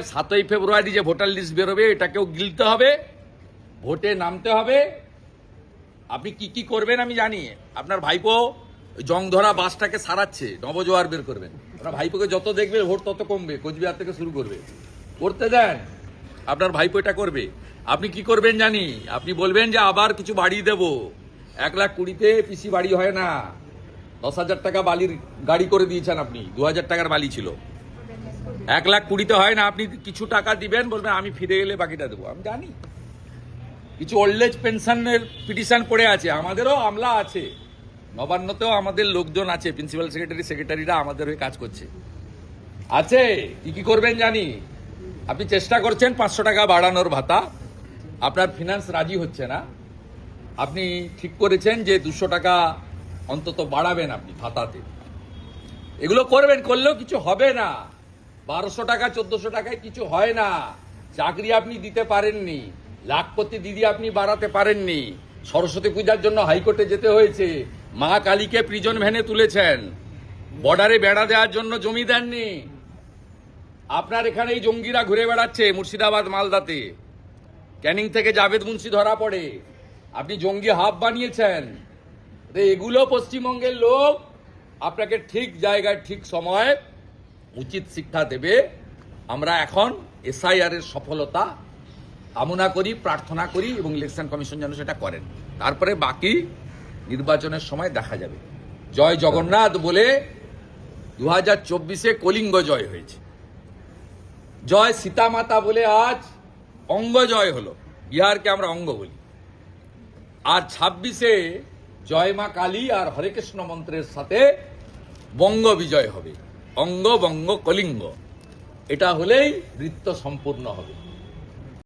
সাতই ফেব্রুয়ারি যে voter list বেরোবে, এটাকেও গিলতে হবে, ভোটে নামতে হবে। আপনি কি কি করবেন আমি জানি। আপনার ভাইপো জং ধরা বাসটাকে সারাচ্ছে, নবজোয়ার বের করবেন। আপনার ভাইপোকে যত দেখবে, ভোট তত কমবে, কোচবিহার থেকে শুরু করবে। করতে দেন, আপনার ভাইপো এটা করবে। আপনি কি করবেন জানি, আপনি বলবেন যে আবার কিছু বাড়িয়ে দেবো। এক লাখ কুড়িতে পিসি বাড়ি হয় না। দশ হাজার টাকা বালির গাড়ি করে দিয়েছেন আপনি, দু হাজার টাকার বালি ছিল। এক লাখ কুড়িতে হয় না, আপনি কিছু টাকা দিবেন বলবেন আমি ফিরে এলে বাকিটা দেবো। আমি জানি। কিছু ওল্ড এজ পেনশনের পিটিশন পড়ে আছে, আমাদেরও আমলা আছে। নবান্নতেও আমাদের লোকজন আছে প্রিন্সিপাল সেক্রেটারি সেক্রেটারিরা আমাদের হয়ে কাজ করছে। আছে, কি কি করবেন জানি? আপনি চেষ্টা করছেন পাঁচশো টাকা বাড়ানোর ভাতা, আপনার ফিনান্স রাজি হচ্ছে না। আপনি ঠিক করেছেন যে দুশো টাকা অন্তত বাড়াবেন আপনি ভাতাতে। এগুলো করবেন, করলেও কিছু হবে না। বারোশো টাকা, চোদ্দশো টাকায় কিছু হয় না। চাকরি আপনি দিতে পারেননি। লাখপতি দিদি আপনি বাড়াতে পারেননি। সরস্বতী পূজার জন্য হাইকোর্টে যেতে হয়েছে। মা কালীকে প্রিজন ভ্যানে তুলেছেন। বর্ডারে বেড়া দেওয়ার জন্য জমি দেননি। আপনার এখানে এই জঙ্গিরা ঘুরে বেড়াচ্ছে মুর্শিদাবাদ, মালদাতে। ক্যানিং থেকে জাভেদ মুন্সি ধরা পড়ে। আপনি জঙ্গি হাব বানিয়েছেন। এগুলো পশ্চিমবঙ্গের লোক। আপনাকে ঠিক জায়গায়, ঠিক সময় উচিত শিক্ষা দেবে। আমরা এখন এসআইআর এর সফলতা কামনা করি, প্রার্থনা করি এবং ইলেকশন কমিশন যেন সেটা করেন। তারপরে বাকি নির্বাচনের সময় দেখা যাবে। জয় জগন্নাথ বলে দু হাজার চব্বিশে কলিঙ্গ জয় হয়েছে। জয় সীতামাতা বলে আজ অঙ্গ জয় হলো। বিহারকে আমরা অঙ্গ বলি। আর ছাব্বিশে জয় মা কালী আর হরে কৃষ্ণ মন্ত্রের সাথে বঙ্গ বিজয় হবে। অঙ্গ বঙ্গ কলিঙ্গ এটা হলেই নৃত্য সম্পূর্ণ হবে